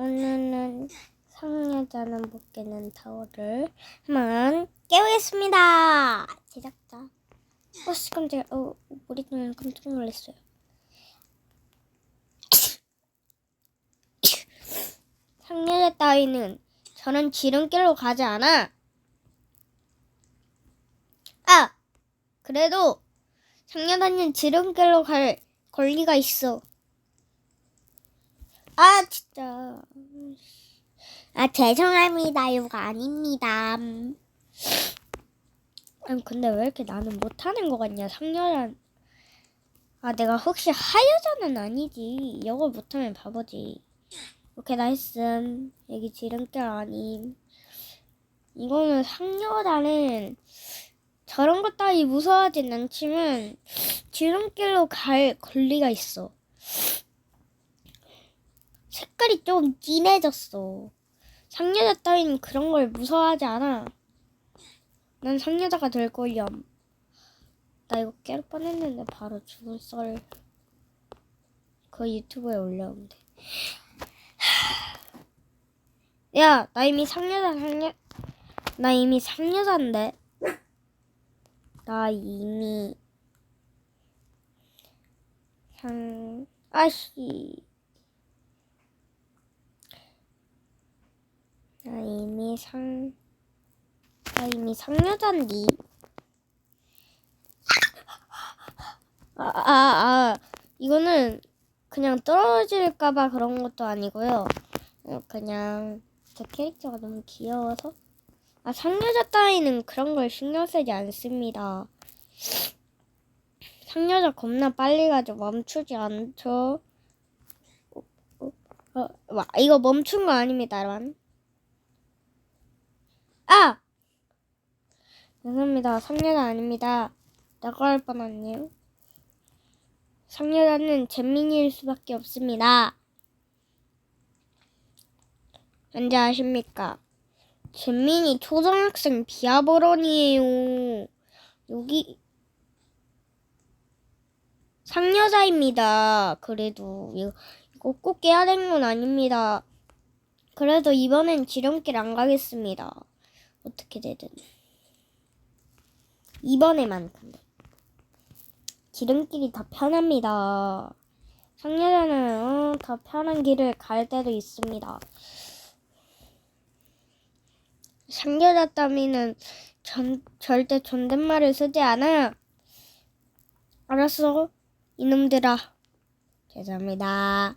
오늘은 상여자는 못 깨는 타워를 한번 깨보겠습니다. 제작자. 어, 씨, 깜짝이야. 어, 우리 때문에 깜짝 놀랐어요. 상여자 따위는 저는 지름길로 가지 않아. 아! 그래도 상여자는 지름길로 갈 권리가 있어. 아, 진짜. 아, 죄송합니다. 이거 아닙니다. 아니, 근데 왜 이렇게 나는 못하는 거 같냐? 상여자. 아, 내가 혹시 하여자는 아니지. 이걸 못하면 바보지. 오케이, 나이스. 여기 지름길 아님. 이거는 상여자는 저런 것 따위 무서워하진 않지만 지름길로 갈 권리가 있어. 색깔이 좀 진해졌어. 상여자 따위는 그런 걸 무서워하지 않아. 난 상여자가 될 거야. 나 이거 깰 뻔했는데 바로 죽을 썰. 그 유튜브에 올려온대. 야, 나 이미 상여자 상여. 나 이미 상여자인데. 나 이미 상 아씨. 나 이미 상, 나 이미 상여잔디. 아, 아, 아, 이거는 그냥 떨어질까봐 그런 것도 아니고요. 어, 그냥 제 캐릭터가 너무 귀여워서. 아, 상여자 따위는 그런 걸 신경 쓰지 않습니다. 상여자 겁나 빨리 가죠. 멈추지 않죠. 어, 어, 어, 와, 이거 멈춘 거 아닙니다, 여러분. 아! 죄송합니다. 상여자 아닙니다. 나갈 뻔했네요. 상여자는 잼민이일 수밖에 없습니다. 왠지 아십니까? 잼민이 초등학생 비아버런이에요. 여기 상여자입니다. 그래도 이거, 이거 꼭 깨야 되는 건 아닙니다. 그래도 이번엔 지름길 안 가겠습니다. 어떻게 되든 이번에만 근데 지름길이 더 편합니다. 상여자는 어, 더 편한 길을 갈 때도 있습니다. 상여자 따위는 전, 절대 존댓말을 쓰지 않아. 알았어, 이놈들아. 죄송합니다.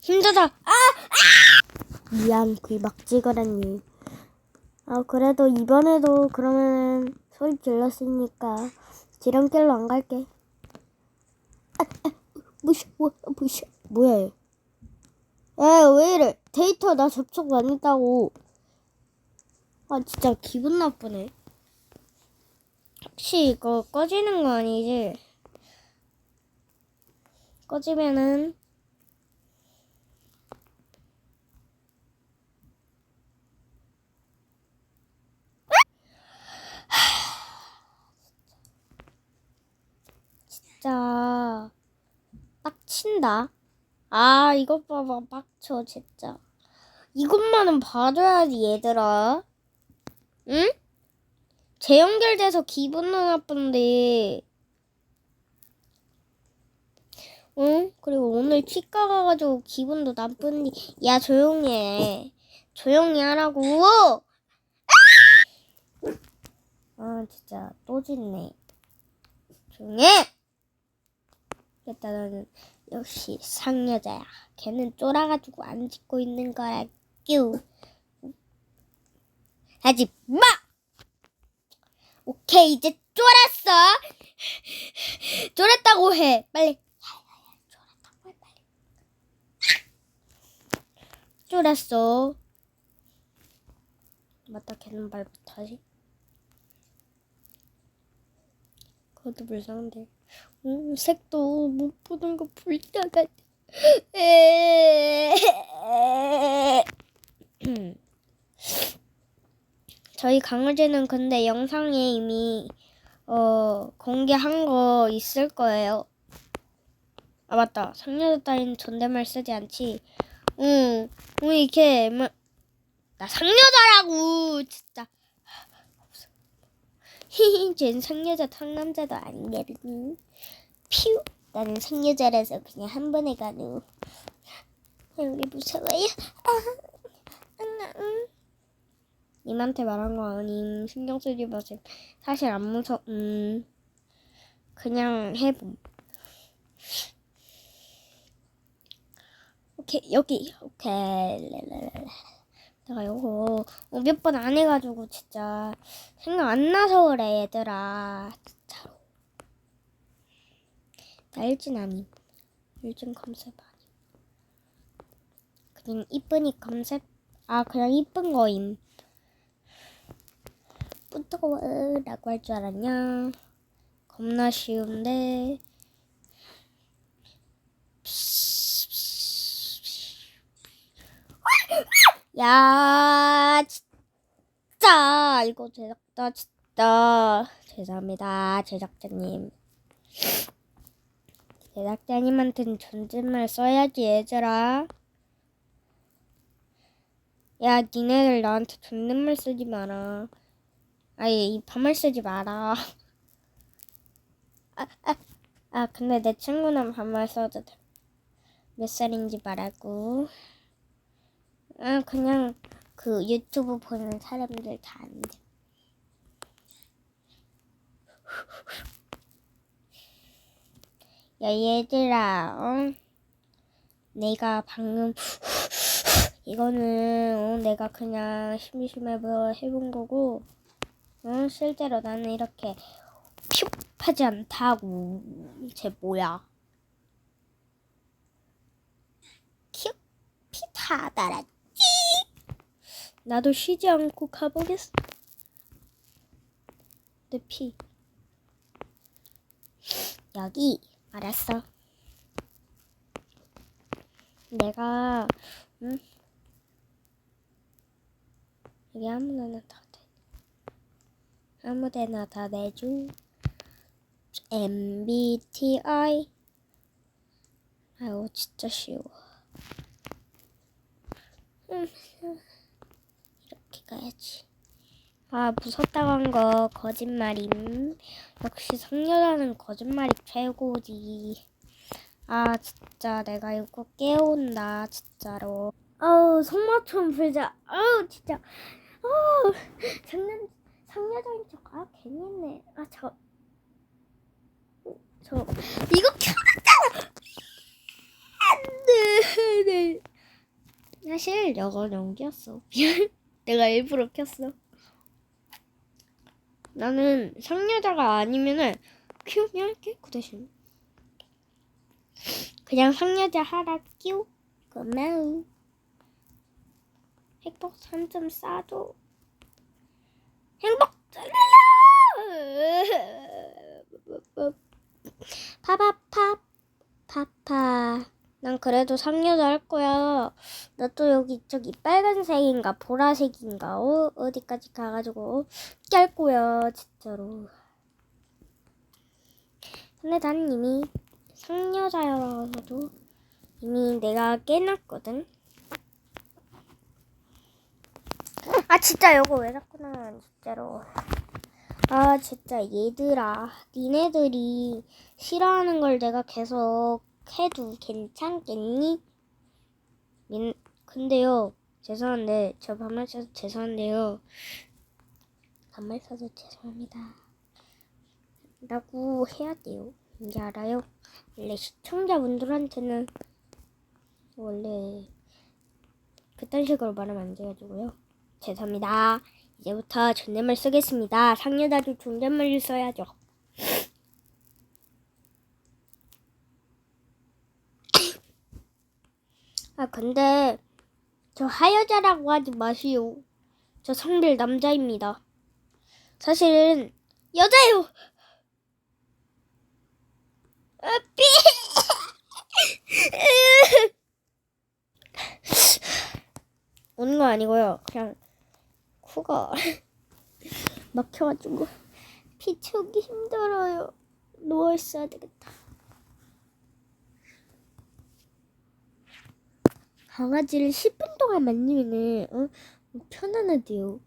힘들다. 아! 아! 미안, 귀막 찍으라니. 아, 그래도 이번에도 그러면 소리 질렀으니까 지름길로 안 갈게. 아, 아, 무시, 뭐, 무시, 뭐야, 얘. 에, 왜 이래? 데이터 나 접속 안 했다고. 아, 진짜 기분 나쁘네. 혹시 이거 꺼지는 거 아니지? 꺼지면은 진짜 빡친다. 아, 이것 봐봐, 빡쳐, 진짜. 이것만은 봐줘야지, 얘들아. 응? 재연결돼서 기분 나쁜데. 응? 그리고 오늘 치과 가가지고 기분도 나쁜데. 야, 조용히 해. 조용히 하라고. 아, 진짜, 또 짖네. 조용히 해! 일단 나는 역시 상여자야. 걔는 쫄아가지고 안 짖고 있는 거야. 뀨. 하지 마! 오케이, 이제 쫄았어. 쫄았다고 해. 빨리. 쫄았다고 해, 빨리. 쫄았어. 맞다, 걔는 말 못하지? 그것도 불쌍한데. 음, 색도 못 보는 거 불쌍하다. 저희 강아지는 근데 영상에 이미 어 공개한 거 있을 거예요. 아 맞다. 상여자 따윈 존댓말 쓰지 않지. 응, 응 이렇게 막, 나 상여자라고 진짜. 쟨 상여자 상남자도 아니거든. 퓨, 나는 상여자라서 그냥 한 번에 가는. 우리 무서워요. 아, 응, 응. 님한테 말한 거 아님 신경 쓰지 마세요. 사실 안 무서. 음, 그냥 해봄. 오케이 여기 오케이 랄랄랄라. 내가 요거 몇 번 안 해가지고 진짜 생각 안 나서 그래 얘들아. 진짜로. 나 일진 아님. 일진 컨셉 아님. 그냥 이쁘니 컨셉 아 그냥 이쁜 거임. 뿌뜨거워 라고 할 줄 알았냐? 겁나 쉬운데 야, 진짜 이거 제작자 진짜 죄송합니다 제작자님. 제작자님한테는 존댓말 써야지 얘들아. 야, 니네들 나한테 존댓말 쓰지 마라. 아예 이 반말 쓰지 마라. 아, 아, 아, 근데 내 친구는 반말 써도 돼. 몇 살인지 말하고. 아, 그냥 그 유튜브 보는 사람들 다 안 돼. 야, 얘들아, 어? 내가 방금 이거는 어, 내가 그냥 심심해서 해본 거고, 어? 실제로 나는 이렇게 퓨 하지 않다고. 쟤 뭐야? 큐 피타 달았지. 나도 쉬지 않고 가보겠어. 내 피. 여기 알았어. 내가 응? 여기 아무데나 다 돼. 아무데나 다 내줘. MBTI. 아유 진짜 쉬워. 가야지. 아 무섭다고 한 거 거짓말임. 역시 성녀라는 거짓말이 최고지. 아 진짜 내가 이거 깨운다 진짜로. 아우 속마처럼 불자. 아우 진짜. 아우 장난 상여자인 척 아 괜히 했네. 아저 어, 저 이거 켜놨잖아. 안 돼. 네. 사실 이건 연기였어. 미안. 내가 일부러 켰어. 나는 상여자가 아니면은 큐 할게 그 대신. 그냥 상여자 하라 큐? 고마워 행복 3점 싸도. 행복 랄랄라 파파파 파파 난 그래도 상여자 할 거야. 나 또 여기 저기 빨간색인가 보라색인가? 어? 어디까지 가가지고 깰 거야 진짜로. 근데 난 이미 상여자여서도 이미 내가 깨놨거든. 아 진짜 이거 왜 자꾸 나 진짜로. 아 진짜 얘들아. 니네들이 싫어하는 걸 내가 계속 해도 괜찮겠니? 민, 근데요 죄송한데 저 반말 써서 죄송한데요. 반말 써서 죄송합니다. 라고 해야 돼요. 이제 알아요? 원래 시청자분들한테는 원래 그딴 식으로 말하면 안 돼가지고요. 죄송합니다. 이제부터 존댓말 쓰겠습니다. 상여자도 존댓말을 써야죠 근데 저 하여자라고 하지 마시오. 저 성별 남자입니다. 사실은 여자예요. 아, 삐. 오는 거 아니고요. 그냥 코가 막혀가지고 피 채우기 힘들어요. 누워 있어야 되겠다. 강아지를 10분 동안 만지면은 어? 편안하대요.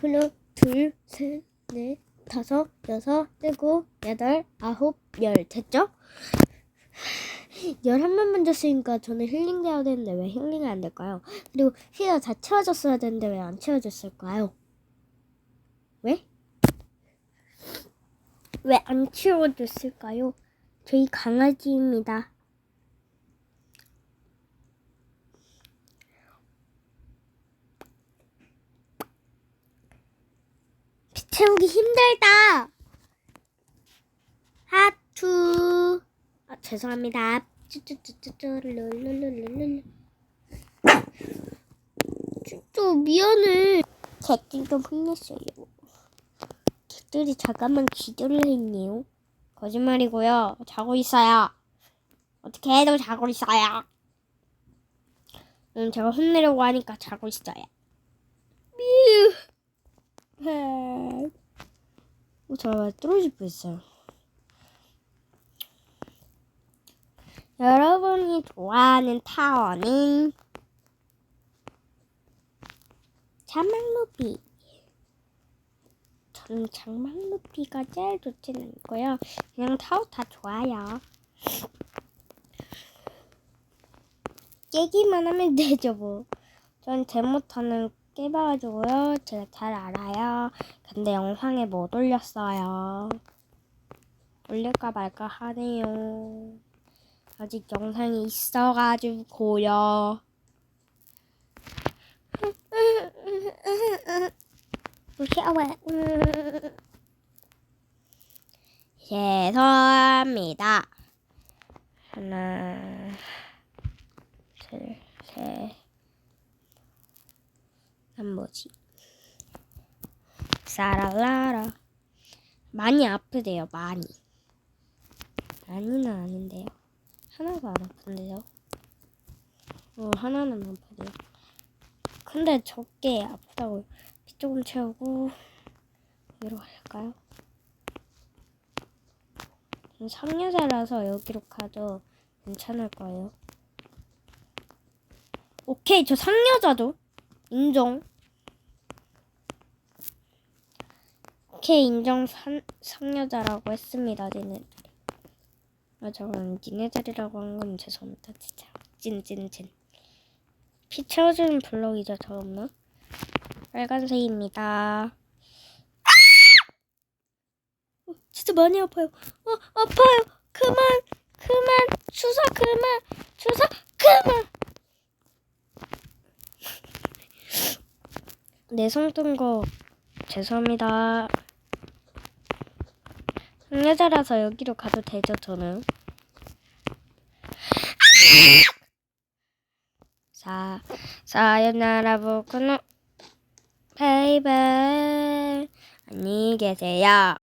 하나, 둘, 셋, 넷, 다섯, 여섯, 일곱, 여덟, 아홉, 열 됐죠? 열 한 번 만졌으니까 저는 힐링돼야 되는데 왜 힐링이 안 될까요? 그리고 휘가 다 채워졌어야 되는데 왜 안 채워졌을까요? 왜? 왜 안 채워졌을까요? 저희 강아지입니다. 채우기 힘들다. 하투. 아, 죄송합니다. 쭈쭈쭈쭈쭈 룰루루루루. 진짜 미안해. 개들도 혼냈어요. 개들이 잠깐만 기절을 했네요. 거짓말이고요. 자고 있어요. 어떻게 해도 자고 있어요. 음, 제가 혼내려고 하니까 자고 있어요. 미 우. 어, 정말 떨어질 뻔했어요. 여러분이 좋아하는 타워는 장막루피. 저는 장막루피가 제일 좋지는 않고요. 그냥 타워 다 좋아요. 깨기만 하면 되죠 뭐. 전 제모터는 깨봐가지고요. 제가 잘 알아요. 근데 영상에 못 올렸어요. 올릴까 말까 하네요. 아직 영상이 있어가지고요. 무서워. 죄송합니다. 하나, 둘, 셋. 난 뭐지? 사랄라라. 많이 아프대요, 많이. 많이는 아닌데요. 하나도 안 아픈데요. 어, 하나는 아프대요. 근데 적게 아프다고요. 피 조금 채우고, 여기로 갈까요? 전 상여자라서 여기로 가도 괜찮을 거예요. 오케이, 저 상여자죠? 인정. 오케이, 인정 상, 상여자라고 했습니다, 니네들이. 아, 저건 니네들이라고 한 건 죄송합니다, 진짜. 찐 찐 찐. 피 채워주는 블럭이죠, 저음은. 빨간색입니다. 어, 진짜 많이 아파요. 어, 아파요. 그만, 그만, 주사 그만, 주사 그만. 내성 뜬거 죄송합니다. 여자라서 여기로 가도 되죠, 저는. 사, 사요나라 보쿠노 베이베 안녕히 계세요.